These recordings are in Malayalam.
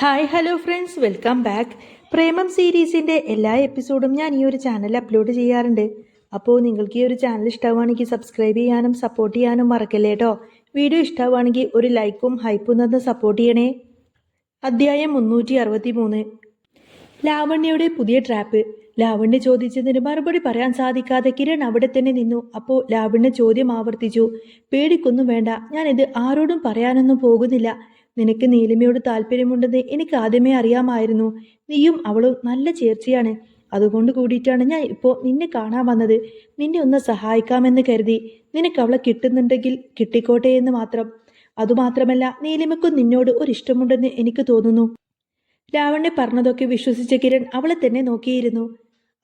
Hi hello friends. Welcome back. Premam സീരീസിന്റെ എല്ലാ എപ്പിസോഡും ഞാൻ ഈ ഒരു ചാനൽ അപ്ലോഡ് ചെയ്യാറുണ്ട്. അപ്പോൾ നിങ്ങൾക്ക് ഈ ഒരു ചാനൽ ഇഷ്ടമാണെങ്കിൽ സബ്സ്ക്രൈബ് ചെയ്യാനും സപ്പോർട്ട് ചെയ്യാനും മറക്കല്ലേ കേട്ടോ വീഡിയോ ഇഷ്ടമാണെങ്കിൽ ഒരു ലൈക്കും ഹൈപ്പും തന്ന് സപ്പോർട്ട് ചെയ്യണേ. അധ്യായം മുന്നൂറ്റി അറുപത്തി മൂന്ന് ലാവണ്യയുടെ പുതിയ ട്രാപ്പ് ലാവണ്യ ചോദിച്ചതിന് മറുപടി പറയാൻ സാധിക്കാതെ കിരൺ അവിടെ തന്നെ നിന്നു. അപ്പോൾ ലാവണ്യ ചോദ്യം ആവർത്തിച്ചു. പേടിക്കൊന്നും വേണ്ട. ഞാനിത് ആരോടും പറയാനൊന്നും പോകുന്നില്ല. നിനക്ക് നീലിമയോട് താല്പര്യമുണ്ടെന്ന് എനിക്ക് ആദ്യമേ അറിയാമായിരുന്നു. നീയും അവളും നല്ല ചേർച്ചയാണ്. അതുകൊണ്ട് കൂടിയിട്ടാണ് ഞാൻ ഇപ്പോൾ നിന്നെ കാണാൻ വന്നത്. നിന്നെ ഒന്ന് സഹായിക്കാമെന്ന് കരുതി. നിനക്ക് അവളെ കിട്ടുന്നുണ്ടെങ്കിൽ കിട്ടിക്കോട്ടെ എന്ന് മാത്രം. അതുമാത്രമല്ല നീലിമയ്ക്കും നിന്നോട് ഒരു ഇഷ്ടമുണ്ടെന്ന് എനിക്ക് തോന്നുന്നു. രാവണ്ണെ പറഞ്ഞതൊക്കെ വിശ്വസിച്ച കിരൺ അവളെ തന്നെ നോക്കിയിരുന്നു.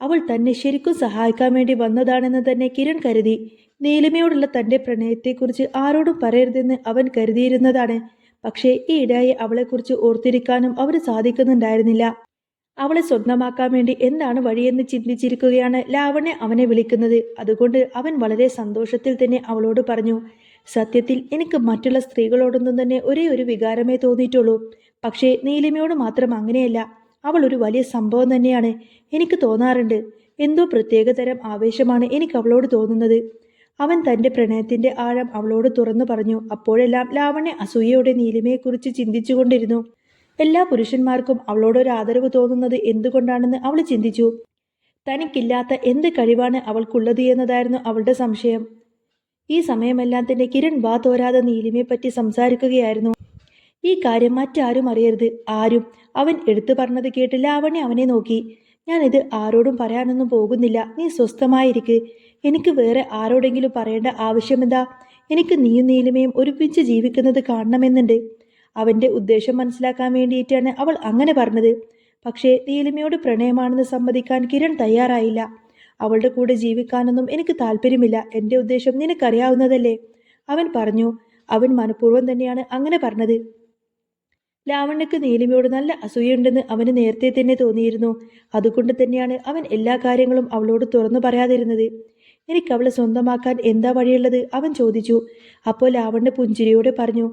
അവൾ തന്നെ ശരിക്കും സഹായിക്കാൻ വേണ്ടി വന്നതാണെന്ന് തന്നെ കിരൺ കരുതി. നീലിമയോടുള്ള തന്റെ പ്രണയത്തെക്കുറിച്ച് ആരോടും പറയരുതെന്ന് അവൻ കരുതിയിരുന്നതാണ്. പക്ഷേ ഈ ഇടയായി അവളെക്കുറിച്ച് ഓർത്തിരിക്കാനും അവർ സാധിക്കുന്നുണ്ടായിരുന്നില്ല. അവളെ സ്വന്തമാക്കാൻ വേണ്ടി എന്താണ് വഴിയെന്ന് ചിന്തിച്ചിരിക്കുകയാണ് ലാവണ്യ അവനെ വിളിക്കുന്നത്. അതുകൊണ്ട് അവൻ വളരെ സന്തോഷത്തിൽ തന്നെ അവളോട് പറഞ്ഞു സത്യത്തിൽ എനിക്ക് മറ്റുള്ള സ്ത്രീകളോടൊന്നും തന്നെ ഒരേ ഒരു വികാരമേ തോന്നിയിട്ടുള്ളൂ. പക്ഷേ നീലിമയോട് മാത്രം അങ്ങനെയല്ല. അവൾ ഒരു വലിയ സംഭവം തന്നെയാണ്. എനിക്ക് തോന്നാറുണ്ട്. എന്തോ പ്രത്യേകതരം ആവേശമാണ് എനിക്ക് അവളോട് തോന്നുന്നത്. അവൻ തന്റെ പ്രണയത്തിന്റെ ആഴം അവളോട് തുറന്നു പറഞ്ഞു. അപ്പോഴെല്ലാം ലാവണ്യ അസൂയയുടെ നീലിമയെക്കുറിച്ച് ചിന്തിച്ചുകൊണ്ടിരുന്നു. എല്ലാ പുരുഷന്മാർക്കും അവളോടൊരു ആദരവ് തോന്നുന്നത് എന്തുകൊണ്ടാണെന്ന് അവൾ ചിന്തിച്ചു. തനിക്കില്ലാത്ത എന്ത് കഴിവാണ് അവൾക്കുള്ളത് എന്നതായിരുന്നു അവളുടെ സംശയം. ഈ സമയമെല്ലാം തന്നെ കിരൺ വാ തോരാതെ നീലിമയെപ്പറ്റി സംസാരിക്കുകയായിരുന്നു. ഈ കാര്യം മറ്റാരും അറിയരുത്. ആരും. അവൻ എടുത്തു പറഞ്ഞത് കേട്ട് ലാവണ്യ അവനെ നോക്കി. ഞാനിത് ആരോടും പറയാനൊന്നും പോകുന്നില്ല. നീ സ്വസ്ഥമായിരിക്ക്. എനിക്ക് വേറെ ആരോടെങ്കിലും പറയേണ്ട ആവശ്യമെന്താ? എനിക്ക് നീയും നീലിമയും ഒരുമിച്ച് ജീവിക്കുന്നത് കാണണമെന്നുണ്ട്. അവന്റെ ഉദ്ദേശം മനസ്സിലാക്കാൻ വേണ്ടിയിട്ടാണ് അവൾ അങ്ങനെ പറഞ്ഞത്. പക്ഷേ നീലിമയോട് പ്രണയമാണെന്ന് സമ്മതിക്കാൻ കിരൺ തയ്യാറായില്ല. അവളുടെ കൂടെ ജീവിക്കാനൊന്നും എനിക്ക് താല്പര്യമില്ല. എന്റെ ഉദ്ദേശം നിനക്കറിയാവുന്നതല്ലേ? അവൻ പറഞ്ഞു അവൻ മനഃപൂർവം തന്നെയാണ് അങ്ങനെ പറഞ്ഞത്. ലാവണ്യക്ക് നീലിമയോട് നല്ല അസൂയുണ്ടെന്ന് അവന് നേരത്തെ തന്നെ തോന്നിയിരുന്നു. അതുകൊണ്ട് തന്നെയാണ് അവൻ എല്ലാ കാര്യങ്ങളും അവളോട് തുറന്നു പറയാതിരുന്നത്. എനിക്ക് അവളെ സ്വന്തമാക്കാൻ എന്താ വഴിയുള്ളത്? അവൻ ചോദിച്ചു. അപ്പോൾ ലാവണ്യ പുഞ്ചിരിയോടെ പറഞ്ഞു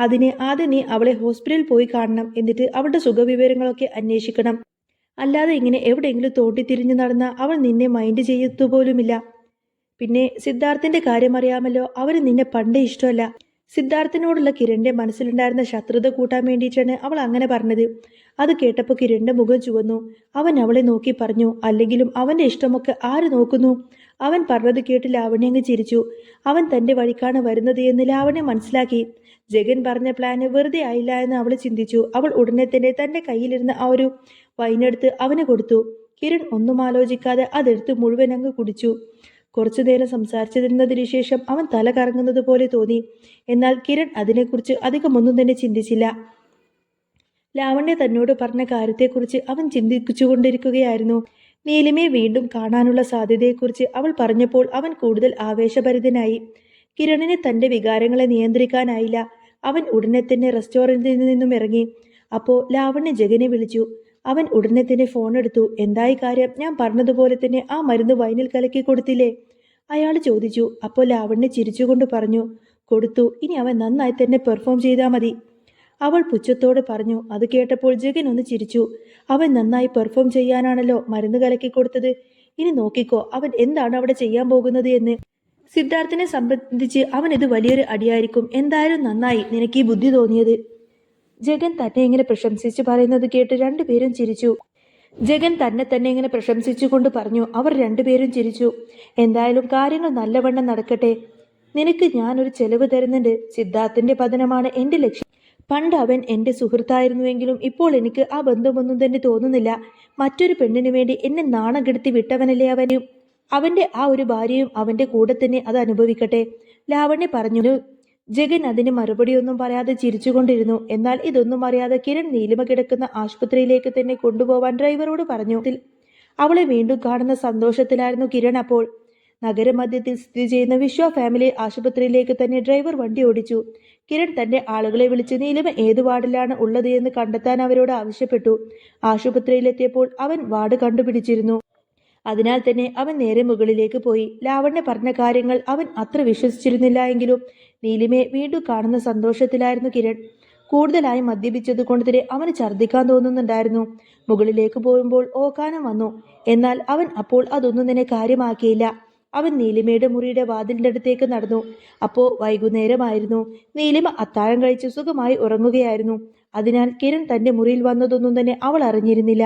അതിന് ആദ്യം നീ അവളെ ഹോസ്പിറ്റലിൽ പോയി കാണണം. എന്നിട്ട് അവളുടെ സുഖവിവരങ്ങളൊക്കെ അന്വേഷിക്കണം. അല്ലാതെ ഇങ്ങനെ എവിടെയെങ്കിലും തോണ്ടിത്തിരിഞ്ഞു നടന്ന അവൾ നിന്നെ മൈൻഡ് ചെയ്യത്തുപോലുമില്ല. പിന്നെ സിദ്ധാർത്ഥിന്റെ കാര്യം അറിയാമല്ലോ. അവന് നിന്നെ പണ്ടേ ഇഷ്ടമല്ല. സിദ്ധാർത്ഥിനോടുള്ള കിരണിന്റെ മനസ്സിലുണ്ടായിരുന്ന ശത്രുത കൂട്ടാൻ വേണ്ടിയിട്ടാണ് അവൾ അങ്ങനെ പറഞ്ഞത്. അത് കേട്ടപ്പോൾ കിരണിന്റെ മുഖം ചുവന്നു. അവൻ അവളെ നോക്കി പറഞ്ഞു അല്ലെങ്കിലും അവന്റെ ഇഷ്ടമൊക്കെ ആര് നോക്കുന്നു? അവൻ പറഞ്ഞത് കേട്ട് ലാവണ്യ അങ്ങ് ചിരിച്ചു. അവൻ തന്റെ വഴിക്കാണ് വരുന്നത് എന്ന് ലാവണ്യ മനസ്സിലാക്കി. ജഗൻ പറഞ്ഞ പ്ലാന് വെറുതെ ആയില്ല എന്ന് അവൾ ചിന്തിച്ചു. അവൾ ഉടനെ തന്നെ തന്റെ കയ്യിലിരുന്ന ആ ഒരു വൈനെടുത്ത് അവന് കൊടുത്തു. കിരൺ ഒന്നും ആലോചിക്കാതെ അതെടുത്ത് മുഴുവൻ അങ്ങ് കുടിച്ചു. കുറച്ചു നേരം സംസാരിച്ചിരുന്നതിന് ശേഷം അവൻ തല കറങ്ങുന്നത് പോലെ തോന്നി. എന്നാൽ കിരൺ അതിനെക്കുറിച്ച് അധികം ഒന്നും തന്നെ ചിന്തിച്ചില്ല. ലാവണ്യ തന്നോട് പറഞ്ഞ കാര്യത്തെക്കുറിച്ച് അവൻ ചിന്തിച്ചുകൊണ്ടിരിക്കുകയായിരുന്നു. നീലിമയെ വീണ്ടും കാണാനുള്ള സാധ്യതയെക്കുറിച്ച് അവൾ പറഞ്ഞപ്പോൾ അവൻ കൂടുതൽ ആവേശഭരിതനായി. കിരണിന് തന്റെ വികാരങ്ങളെ നിയന്ത്രിക്കാനായില്ല. അവൻ ഉടനെ തന്നെ റെസ്റ്റോറന്റിൽ നിന്നും ഇറങ്ങി. അപ്പോൾ ലാവണ്യ ജഗനെ വിളിച്ചു. അവൻ ഉടനെ തന്നെ ഫോൺ എടുത്തു. എന്തായി കാര്യം? ഞാൻ പറഞ്ഞതുപോലെ തന്നെ ആ മരുന്ന് വൈനിൽ കലക്കി കൊടുത്തില്ലേ? അയാൾ ചോദിച്ചു. അപ്പോൾ ലാവണ്യ ചിരിച്ചുകൊണ്ട് പറഞ്ഞു. കൊടുത്തു. ഇനി അവൻ നന്നായി തന്നെ പെർഫോം ചെയ്താൽ മതി. അവൾ പുച്ഛത്തോട് പറഞ്ഞു അത് കേട്ടപ്പോൾ ജഗൻ ഒന്ന് ചിരിച്ചു. അവൻ നന്നായി പെർഫോം ചെയ്യാനാണല്ലോ മരുന്ന് കലക്കി കൊടുത്തത്. ഇനി നോക്കിക്കോ അവൻ എന്താണ് അവിടെ ചെയ്യാൻ പോകുന്നത് എന്ന്. സിദ്ധാർത്ഥിനെ സംബന്ധിച്ച് അവൻ ഇത് വലിയൊരു അടിയായിരിക്കും. എന്തായാലും നന്നായി നിനക്ക് ഈ ബുദ്ധി തോന്നിയത്. ജഗൻ തന്നെ ഇങ്ങനെ പ്രശംസിച്ച് പറയുന്നത് കേട്ട് രണ്ടുപേരും ചിരിച്ചു. ജഗൻ തന്നെ തന്നെ ഇങ്ങനെ പ്രശംസിച്ചുകൊണ്ട് പറഞ്ഞു അവർ രണ്ടുപേരും ചിരിച്ചു. എന്തായാലും കാര്യങ്ങൾ നല്ലവണ്ണം നടക്കട്ടെ. നിനക്ക് ഞാനൊരു ചെലവ് തരുന്നുണ്ട്. സിദ്ധാർത്ഥിന്റെ പതനമാണ് എന്റെ ലക്ഷ്യം. പണ്ട് അവൻ എന്റെ സുഹൃത്തായിരുന്നുവെങ്കിലും ഇപ്പോൾ എനിക്ക് ആ ബന്ധമൊന്നും തന്നെ തോന്നുന്നില്ല. മറ്റൊരു പെണ്ണിനു വേണ്ടി എന്നെ നാണം കെടുത്തി വിട്ടവനല്ലേ അവനും? അവന്റെ ആ ഒരു ഭാര്യയും അവന്റെ കൂടെ തന്നെ അത് അനുഭവിക്കട്ടെ. ലാവണ്യ പറഞ്ഞു ജഗൻ അതിന് മറുപടിയൊന്നും പറയാതെ ചിരിച്ചുകൊണ്ടിരുന്നു. എന്നാൽ ഇതൊന്നും അറിയാതെ കിരൺ നീലിമ കിടക്കുന്ന ആശുപത്രിയിലേക്ക് തന്നെ കൊണ്ടുപോവാൻ ഡ്രൈവറോട് പറഞ്ഞു. അവളെ വീണ്ടും കാണുന്ന സന്തോഷത്തിലായിരുന്നു കിരൺ അപ്പോൾ. നഗരമധ്യത്തിൽ സ്ഥിതി ചെയ്യുന്ന വിശ്വ ഫാമിലി ആശുപത്രിയിലേക്ക് തന്നെ ഡ്രൈവർ വണ്ടി ഓടിച്ചു. കിരൺ തന്റെ ആളുകളെ വിളിച്ച് നീലിമ ഏത് വാർഡിലാണ് ഉള്ളത് എന്ന് കണ്ടെത്താൻ അവരോട് ആവശ്യപ്പെട്ടു. ആശുപത്രിയിലെത്തിയപ്പോൾ അവൻ വാർഡ് കണ്ടുപിടിച്ചിരുന്നു. അതിനാൽ തന്നെ അവൻ നേരെ മുകളിലേക്ക് പോയി. ലാവണ്യ പറഞ്ഞ കാര്യങ്ങൾ അവൻ അത്ര വിശ്വസിച്ചിരുന്നില്ല എങ്കിലും നീലിമയെ വീണ്ടും കാണുന്ന സന്തോഷത്തിലായിരുന്നു കിരൺ. കൂടുതലായി മദ്യപിച്ചത് കൊണ്ട് തന്നെ അവന് ഛർദ്ദിക്കാൻ തോന്നുന്നുണ്ടായിരുന്നു. മുകളിലേക്ക് പോകുമ്പോൾ ഓക്കാനം വന്നു. എന്നാൽ അവൻ അപ്പോൾ അതൊന്നും തന്നെ കാര്യമാക്കിയില്ല. അവൻ നീലിമയുടെ മുറിയുടെ വാതിലിന്റെ അടുത്തേക്ക് നടന്നു. അപ്പോൾ വൈകുന്നേരമായിരുന്നു. നീലിമ അത്താഴം കഴിച്ച് സുഖമായി ഉറങ്ങുകയായിരുന്നു. അതിനാൽ കിരൺ തന്റെ മുറിയിൽ വന്നതൊന്നും തന്നെ അവൾ അറിഞ്ഞിരുന്നില്ല.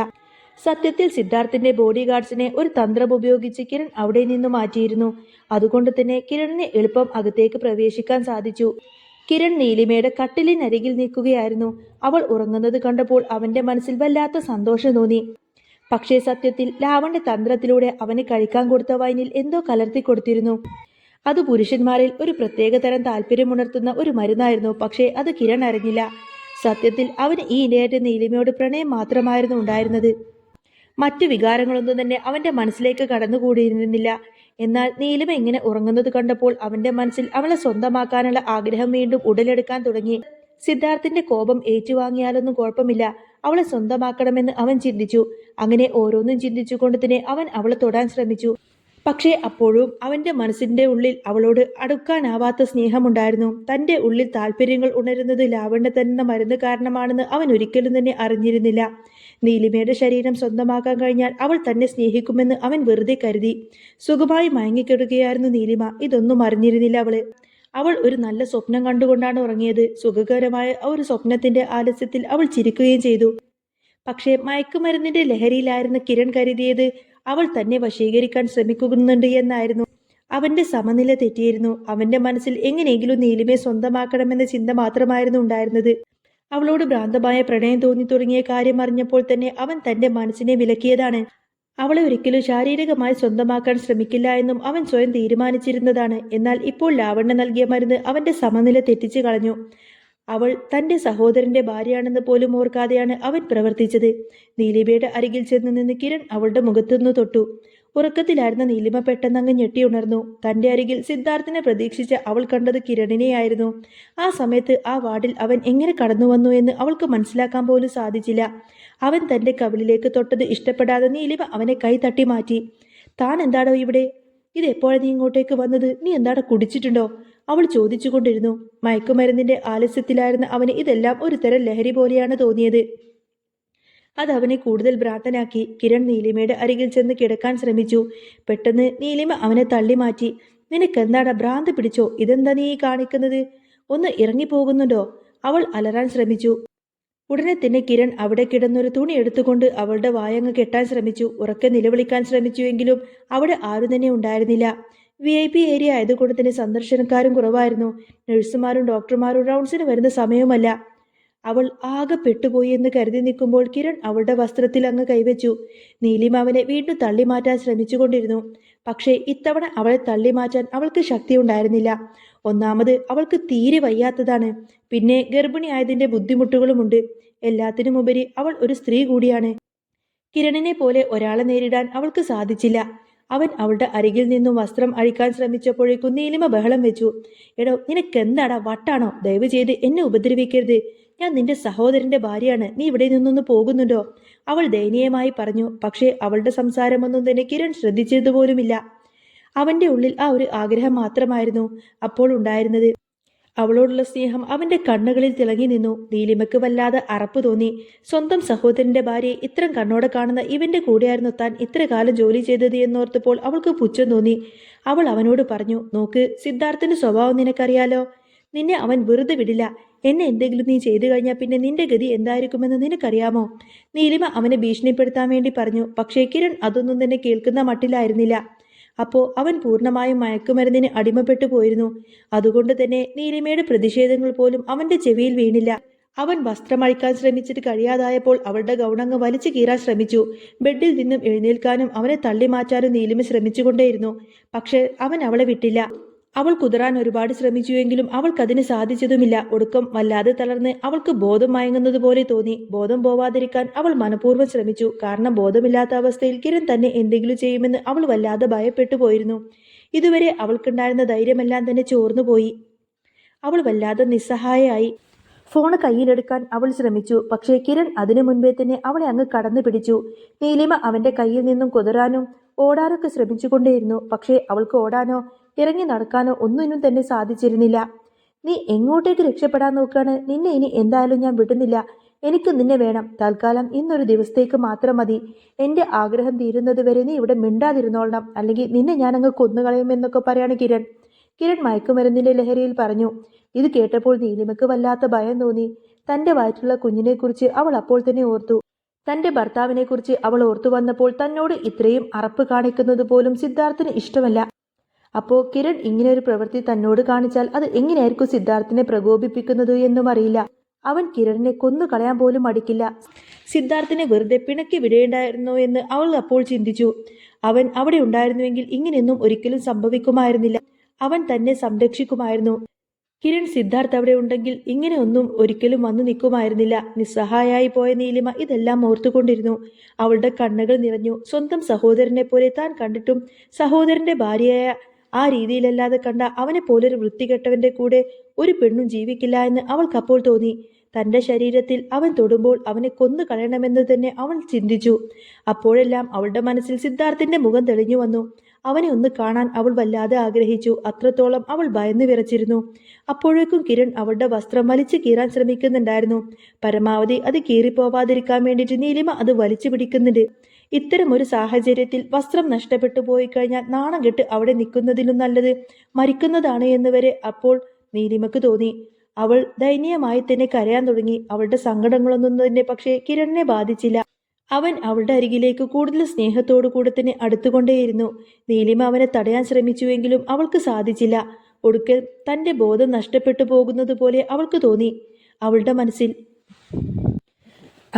സത്യത്തിൽ സിദ്ധാർത്ഥിന്റെ ബോഡി ഗാർഡ്സിനെ ഒരു തന്ത്രം ഉപയോഗിച്ച് കിരൺ അവിടെ നിന്ന് മാറ്റിയിരുന്നു. അതുകൊണ്ട് തന്നെ കിരണിന് എളുപ്പം അകത്തേക്ക് പ്രവേശിക്കാൻ സാധിച്ചു. കിരൺ നീലിമയുടെ കട്ടിലിനരികിൽ നിൽക്കുകയായിരുന്നു. അവൾ ഉറങ്ങുന്നത് കണ്ടപ്പോൾ അവന്റെ മനസ്സിൽ വല്ലാത്ത സന്തോഷം തോന്നി. പക്ഷേ സത്യത്തിൽ ലാവണ്യ തന്ത്രത്തിലൂടെ അവന് കഴിക്കാൻ കൊടുത്ത വൈനിൽ എന്തോ കലർത്തി കൊടുത്തിരുന്നു. അത് പുരുഷന്മാരിൽ ഒരു പ്രത്യേക തരം താല്പര്യമുണർത്തുന്ന ഒരു മരുന്നായിരുന്നു പക്ഷേ അത് കിരൺ അറിഞ്ഞില്ല. സത്യത്തിൽ അവന് ഈ ഇടയായിട്ട് നീലിമയോട് പ്രണയം മാത്രമായിരുന്നു ഉണ്ടായിരുന്നത്. മറ്റു വികാരങ്ങളൊന്നും തന്നെ അവന്റെ മനസ്സിലേക്ക് കടന്നുകൂടിയിരുന്നില്ല. എന്നാൽ നീലിമ ഇങ്ങനെ ഉറങ്ങുന്നത് കണ്ടപ്പോൾ അവന്റെ മനസ്സിൽ അവളെ സ്വന്തമാക്കാനുള്ള ആഗ്രഹം വീണ്ടും ഉടലെടുക്കാൻ തുടങ്ങി. സിദ്ധാർത്ഥിന്റെ കോപം ഏറ്റുവാങ്ങിയാലൊന്നും കുഴപ്പമില്ല. അവളെ സ്വന്തമാക്കണമെന്ന് അവൻ ചിന്തിച്ചു. അങ്ങനെ ഓരോന്നും ചിന്തിച്ചുകൊണ്ട് തന്നെ അവൻ അവളെ തൊടാൻ ശ്രമിച്ചു. പക്ഷേ അപ്പോഴും അവന്റെ മനസ്സിന്റെ ഉള്ളിൽ അവളോട് അടുക്കാനാവാത്ത സ്നേഹമുണ്ടായിരുന്നു. തന്റെ ഉള്ളിൽ താല്പര്യങ്ങൾ ഉണരുന്നത് ലാവണ്യ തന്ന മരുന്ന് കാരണമാണെന്ന് അവൻ ഒരിക്കലും തന്നെ അറിഞ്ഞിരുന്നില്ല. നീലിമയുടെ ശരീരം സ്വന്തമാക്കാൻ കഴിഞ്ഞാൽ അവൾ തന്നെ സ്നേഹിക്കുമെന്ന് അവൻ വെറുതെ കരുതി. സുഖമായി മയങ്ങിക്കിടുകയായിരുന്നു നീലിമ. ഇതൊന്നും അറിഞ്ഞിരുന്നില്ല അവൾ. അവൾ ഒരു നല്ല സ്വപ്നം കണ്ടുകൊണ്ടാണ് ഉറങ്ങിയത്. സുഖകരമായ ഒരു സ്വപ്നത്തിന്റെ ആലസ്യത്തിൽ അവൾ ചിരിക്കുകയും ചെയ്തു. പക്ഷേ മയക്കുമരുന്നിന്റെ ലഹരിയിലായിരുന്ന കിരൺ കരുതിയത് അവൾ തന്നെ വശീകരിക്കാൻ ശ്രമിക്കുന്നുണ്ട് എന്നായിരുന്നു. അവന്റെ സമനില തെറ്റിയിരുന്നു. അവന്റെ മനസ്സിൽ എങ്ങനെയെങ്കിലും നീലിമയെ സ്വന്തമാക്കണമെന്ന ചിന്ത മാത്രമായിരുന്നു ഉണ്ടായിരുന്നത്. അവളോട് ഭ്രാന്തമായ പ്രണയം തോന്നി തുടങ്ങിയ കാര്യം അറിഞ്ഞപ്പോൾ തന്നെ അവൻ തന്റെ മനസ്സിനെ വിലക്കിയതാണ്. അവളെ ഒരിക്കലും ശാരീരികമായി സ്വന്തമാക്കാൻ ശ്രമിക്കില്ല എന്നും അവൻ സ്വയം തീരുമാനിച്ചിരുന്നതാണ്. എന്നാൽ ഇപ്പോൾ ലാവണ്യ നൽകിയ മരുന്ന് അവന്റെ സമനില തെറ്റിച്ചു കളഞ്ഞു. അവൾ തന്റെ സഹോദരന്റെ ഭാര്യയാണെന്ന് പോലും ഓർക്കാതെയാണ് അവൻ പ്രവർത്തിച്ചത്. നീലിബയുടെ അരികിൽ ചെന്ന് നിന്ന് കിരൺ അവളുടെ മുഖത്തുനിന്ന് തൊട്ടു. ഉറക്കത്തിലായിരുന്ന നീലിമ പെട്ടെന്ന് അങ്ങ് ഞെട്ടിയുണർന്നു. തന്റെ അരികിൽ സിദ്ധാർത്ഥിനെ പ്രതീക്ഷിച്ച് അവൾ കണ്ടത് കിരണിനെയായിരുന്നു. ആ സമയത്ത് ആ വാർഡിൽ അവൻ എങ്ങനെ കടന്നു വന്നു എന്ന് അവൾക്ക് മനസ്സിലാക്കാൻ പോലും സാധിച്ചില്ല. അവൻ തന്റെ കവിളിലേക്ക് തൊട്ടത് ഇഷ്ടപ്പെടാതെ നീലിമ അവനെ കൈ തട്ടി മാറ്റി. താൻ എന്താടോ ഇവിടെ? ഇത് എപ്പോഴാണ് നീ ഇങ്ങോട്ടേക്ക് വന്നത്? നീ എന്താടാ കുടിച്ചിട്ടുണ്ടോ? അവൾ ചോദിച്ചുകൊണ്ടിരുന്നു. മയക്കുമരുന്നിന്റെ ആലസ്യത്തിലായിരുന്ന അവന് ഇതെല്ലാം ഒരു തരം ലഹരി പോലെയാണ് തോന്നിയത്. അത് അവനെ കൂടുതൽ ഭ്രാന്തനാക്കി. കിരൺ നീലിമയുടെ അരികിൽ ചെന്ന് കിടക്കാൻ ശ്രമിച്ചു. പെട്ടെന്ന് നീലിമ അവനെ തള്ളി മാറ്റി. നിനക്കെന്താടാ ഭ്രാന്ത് പിടിച്ചോ? ഇതെന്താ നീ കാണിക്കുന്നത്? ഒന്ന് ഇറങ്ങിപ്പോകുന്നുണ്ടോ? അവൾ അലറാൻ ശ്രമിച്ചു. ഉടനെ തന്നെ കിരൺ അവിടെ കിടന്നൊരു തുണി എടുത്തുകൊണ്ട് അവളുടെ വായങ്ങ് കെട്ടാൻ ശ്രമിച്ചു. ഉറക്കെ നിലവിളിക്കാൻ ശ്രമിച്ചുവെങ്കിലും അവിടെ ആരും തന്നെ ഉണ്ടായിരുന്നില്ല. വി ഐ പി ഏരിയ ആയതുകൊണ്ട് തന്നെ സന്ദർശനക്കാരും കുറവായിരുന്നു. നഴ്സുമാരും ഡോക്ടർമാരും റൗണ്ട്സിന് വരുന്ന സമയവുമല്ല അവൾ ആകെ പെട്ടുപോയി എന്ന് കരുതി നിൽക്കുമ്പോൾ കിരൺ അവളുടെ വസ്ത്രത്തിൽ അങ്ങ് കൈവച്ചു. നീലിമ അവനെ വീണ്ടും തള്ളി മാറ്റാൻ ശ്രമിച്ചുകൊണ്ടിരുന്നു. പക്ഷേ ഇത്തവണ അവളെ തള്ളി മാറ്റാൻ അവൾക്ക് ശക്തി ഉണ്ടായിരുന്നില്ല ഒന്നാമത് അവൾക്ക് തീരെ വയ്യാത്തതാണ്. പിന്നെ ഗർഭിണിയായതിന്റെ ബുദ്ധിമുട്ടുകളുമുണ്ട്. എല്ലാത്തിനുമുപരി അവൾ ഒരു സ്ത്രീ കൂടിയാണ്. കിരണിനെ പോലെ ഒരാളെ നേരിടാൻ അവൾക്ക് സാധിച്ചില്ല. അവൻ അവളുടെ അരികിൽ നിന്നും വസ്ത്രം അഴിക്കാൻ ശ്രമിച്ചപ്പോഴേക്കും നീലിമ ബഹളം വെച്ചു. എടോ നിനക്കെന്താടാ വട്ടാണോ? ദയവ് ചെയ്ത് എന്നെ ഉപദ്രവിക്കരുത്. ഞാൻ നിന്റെ സഹോദരന്റെ ഭാര്യയാണ്. നീ ഇവിടെ നിന്നൊന്ന് പോകുന്നുണ്ടോ? അവൾ ദയനീയമായി പറഞ്ഞു പക്ഷേ അവളുടെ സംസാരമൊന്നും തന്നെ കിരൺ ശ്രദ്ധിച്ചതുപോലുമില്ല. അവന്റെ ഉള്ളിൽ ആ ഒരു ആഗ്രഹം മാത്രമായിരുന്നു അപ്പോൾ ഉണ്ടായിരുന്നത്. അവളോടുള്ള സ്നേഹം അവന്റെ കണ്ണുകളിൽ തിളങ്ങി നിന്നു. നീലിമയ്ക്ക് വല്ലാതെ അറപ്പ് തോന്നി. സ്വന്തം സഹോദരന്റെ ഭാര്യയെ ഇത്തരം കണ്ണോടെ കാണുന്ന ഇവന്റെ കൂടെയായിരുന്നു താൻ ഇത്ര കാലം ജോലി ചെയ്തത് എന്നോർത്തപ്പോൾ അവൾക്ക് പുച്ഛം തോന്നി. അവൾ അവനോട് പറഞ്ഞു നോക്ക് സിദ്ധാർത്ഥന്റെ സ്വഭാവം നിനക്കറിയാലോ? നിന്നെ അവൻ വെറുതെ വിടില്ല. എന്നെ എന്തെങ്കിലും നീ ചെയ്തു കഴിഞ്ഞാൽ പിന്നെ നിന്റെ ഗതി എന്തായിരിക്കുമെന്ന് നിനക്കറിയാമോ? നീലിമ അവനെ ഭീഷണിപ്പെടുത്താൻ വേണ്ടി പറഞ്ഞു. പക്ഷേ കിരൺ അതൊന്നും തന്നെ കേൾക്കുന്ന മട്ടിലായിരുന്നില്ല. അപ്പോൾ അവൻ പൂർണമായും മയക്കുമരുന്നിന് അടിമപ്പെട്ടു പോയിരുന്നു. അതുകൊണ്ട് തന്നെ നീലിമയുടെ പ്രതിഷേധങ്ങൾ പോലും അവന്റെ ചെവിയിൽ വീണില്ല. അവൻ വസ്ത്രമഴിക്കാൻ ശ്രമിച്ചിട്ട് കഴിയാതായപ്പോൾ അവളുടെ ഗൗണങ്ങ് വലിച്ചു കീറാൻ ശ്രമിച്ചു. ബെഡിൽ നിന്നും എഴുന്നേൽക്കാനും അവനെ തള്ളി മാറ്റാനും നീലിമ ശ്രമിച്ചുകൊണ്ടേയിരുന്നു. പക്ഷേ അവൻ അവളെ വിട്ടില്ല. അവൾ കുതിരാൻ ഒരുപാട് ശ്രമിച്ചുവെങ്കിലും അവൾക്കതിന് സാധിച്ചതുമില്ല. ഒടുക്കം വല്ലാതെ തളർന്ന് അവൾക്ക് ബോധം മയങ്ങുന്നത് പോലെ തോന്നി. ബോധം പോവാതിരിക്കാൻ അവൾ മനഃപൂർവം ശ്രമിച്ചു. കാരണം ബോധമില്ലാത്ത അവസ്ഥയിൽ കിരൺ തന്നെ എന്തെങ്കിലും ചെയ്യുമെന്ന് അവൾ വല്ലാതെ ഭയപ്പെട്ടു പോയിരുന്നു. ഇതുവരെ അവൾക്കുണ്ടായിരുന്ന ധൈര്യമെല്ലാം തന്നെ ചോർന്നു പോയി. അവൾ വല്ലാതെ നിസ്സഹായയായി. ഫോൺ കയ്യിലെടുക്കാൻ അവൾ ശ്രമിച്ചു. പക്ഷേ കിരൺ അതിനു മുൻപേ തന്നെ അവളെ അങ്ങ് കടന്നു പിടിച്ചു. നീലിമ അവന്റെ കയ്യിൽ നിന്നും കുതിരാനും ഓടാനൊക്കെ ശ്രമിച്ചുകൊണ്ടേയിരുന്നു. പക്ഷേ അവൾക്ക് ഓടാനോ ഇറങ്ങി നടക്കാനോ ഒന്നിനും തന്നെ സാധിച്ചിരുന്നില്ല. നീ എങ്ങോട്ടേക്ക് രക്ഷപ്പെടാൻ നോക്കുകയാണ് നിന്നെ ഇനി എന്തായാലും ഞാൻ വിടുന്നില്ല. എനിക്ക് നിന്നെ വേണം. തൽക്കാലം ഇന്നൊരു ദിവസത്തേക്ക് മാത്രം മതി. എന്റെ ആഗ്രഹം തീരുന്നത് വരെ നീ ഇവിടെ മിണ്ടാതിരുന്നോളണം. അല്ലെങ്കിൽ നിന്നെ ഞാൻ അങ്ങ് കൊന്നുകളയുമെന്നൊക്കെ പറയാണ് കിരൺ. കിരൺ മയക്കുമരുന്നിന്റെ ലഹരിയിൽ പറഞ്ഞു. ഇത് കേട്ടപ്പോൾ നീലിമയ്ക്ക് വല്ലാത്ത ഭയം തോന്നി. തന്റെ വയറ്റുള്ള കുഞ്ഞിനെക്കുറിച്ച് അവൾ അപ്പോൾ തന്നെ ഓർത്തു. തന്റെ ഭർത്താവിനെക്കുറിച്ച് അവൾ ഓർത്തു വന്നപ്പോൾ തന്നോട് ഇത്രയും അറപ്പ് കാണിക്കുന്നത് പോലും സിദ്ധാർത്ഥിന് ഇഷ്ടമല്ല. അപ്പോ കിരൺ ഇങ്ങനെ ഒരു പ്രവൃത്തി തന്നോട് കാണിച്ചാൽ അത് എങ്ങനെയായിരിക്കും സിദ്ധാർത്ഥിനെ പ്രകോപിപ്പിക്കുന്നത് എന്നും അറിയില്ല. അവൻ കിരണിനെ കൊന്നു കളയാൻ പോലും മടിക്കില്ല. സിദ്ധാർത്ഥിനെ വെറുതെ പിണക്കി വിടേണ്ടായിരുന്നോ എന്ന് അവൾ അപ്പോൾ ചിന്തിച്ചു. അവൻ അവിടെ ഉണ്ടായിരുന്നുവെങ്കിൽ ഇങ്ങനെയൊന്നും ഒരിക്കലും സംഭവിക്കുമായിരുന്നില്ല. അവൻ തന്നെ സംരക്ഷിക്കുമായിരുന്നു. കിരൺ സിദ്ധാർത്ഥ് അവിടെ ഉണ്ടെങ്കിൽ ഇങ്ങനെയൊന്നും ഒരിക്കലും വന്നു നിൽക്കുമായിരുന്നില്ല. നിസ്സഹായായി പോയ നീലിമ ഇതെല്ലാം ഓർത്തുകൊണ്ടിരുന്നു. അവളുടെ കണ്ണുകൾ നിറഞ്ഞു. സ്വന്തം സഹോദരനെ പോലെ താൻ കണ്ടിട്ടും സഹോദരന്റെ ഭാര്യയായ ആ രീതിയിലല്ലാതെ കണ്ട അവനെ പോലൊരു വൃത്തികെട്ടവന്റെ കൂടെ ഒരു പെണ്ണും ജീവിക്കില്ല എന്ന് അവൾക്കപ്പോൾ തോന്നി. തന്റെ ശരീരത്തിൽ അവൻ തൊടുമ്പോൾ അവനെ കൊന്നു കളയണമെന്ന് തന്നെ അവൾ ചിന്തിച്ചു. അപ്പോഴെല്ലാം അവളുടെ മനസ്സിൽ സിദ്ധാർത്ഥിന്റെ മുഖം തെളിഞ്ഞു വന്നു. അവനെ ഒന്ന് കാണാൻ അവൾ വല്ലാതെ ആഗ്രഹിച്ചു. അത്രത്തോളം അവൾ ഭയന്നു വിറച്ചിരുന്നു. അപ്പോഴേക്കും കിരൺ അവളുടെ വസ്ത്രം വലിച്ചു കീറാൻ ശ്രമിക്കുന്നുണ്ടായിരുന്നു. പരമാവധി അത് കീറിപ്പോവാതിരിക്കാൻ വേണ്ടിയിട്ട് നീലിമ അത് വലിച്ചു പിടിക്കുന്നുണ്ട്. ഇത്തരം ഒരു സാഹചര്യത്തിൽ വസ്ത്രം നഷ്ടപ്പെട്ടു പോയി കഴിഞ്ഞാൽ നാണം കെട്ട് അവിടെ നിൽക്കുന്നതിലും നല്ലത് മരിക്കുന്നതാണ് എന്ന് വരെ അപ്പോൾ നീലിമക്ക് തോന്നി. അവൾ ദയനീയമായി തന്നെ കരയാൻ തുടങ്ങി. അവളുടെ സങ്കടങ്ങളൊന്നും തന്നെ പക്ഷേ കിരണിനെ ബാധിച്ചില്ല. അവൻ അവളുടെ അരികിലേക്ക് കൂടുതൽ സ്നേഹത്തോടു കൂടെ തന്നെ അടുത്തുകൊണ്ടേയിരുന്നു. നീലിമ അവനെ തടയാൻ ശ്രമിച്ചുവെങ്കിലും അവൾക്ക് സാധിച്ചില്ല. ഒടുക്കൽ തന്റെ ബോധം നഷ്ടപ്പെട്ടു പോകുന്നത് പോലെ അവൾക്ക് തോന്നി. അവളുടെ മനസ്സിൽ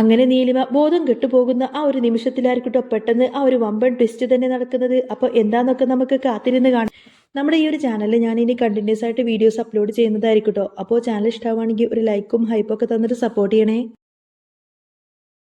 അങ്ങനെ നീലിമ ബോധം കെട്ടുപോകുന്ന ആ ഒരു നിമിഷത്തിലായിരിക്കട്ടോ പെട്ടെന്ന് ആ ഒരു വമ്പൻ ട്വിസ്റ്റ് തന്നെ നടക്കുന്നത്. അപ്പോൾ എന്താന്നൊക്കെ നമുക്ക് കാത്തിരുന്ന് കാണാം. നമ്മുടെ ഈ ഒരു ചാനലിൽ ഞാൻ ഇനി കണ്ടിന്യൂസ് ആയിട്ട് വീഡിയോസ് അപ്ലോഡ് ചെയ്യുന്നതായിരിക്കട്ടോ. അപ്പോൾ ചാനൽ ഇഷ്ടമാണെങ്കിൽ ഒരു ലൈക്കും ഹൈപ്പൊക്കെ തന്നിട്ട് സപ്പോർട്ട് ചെയ്യണേ.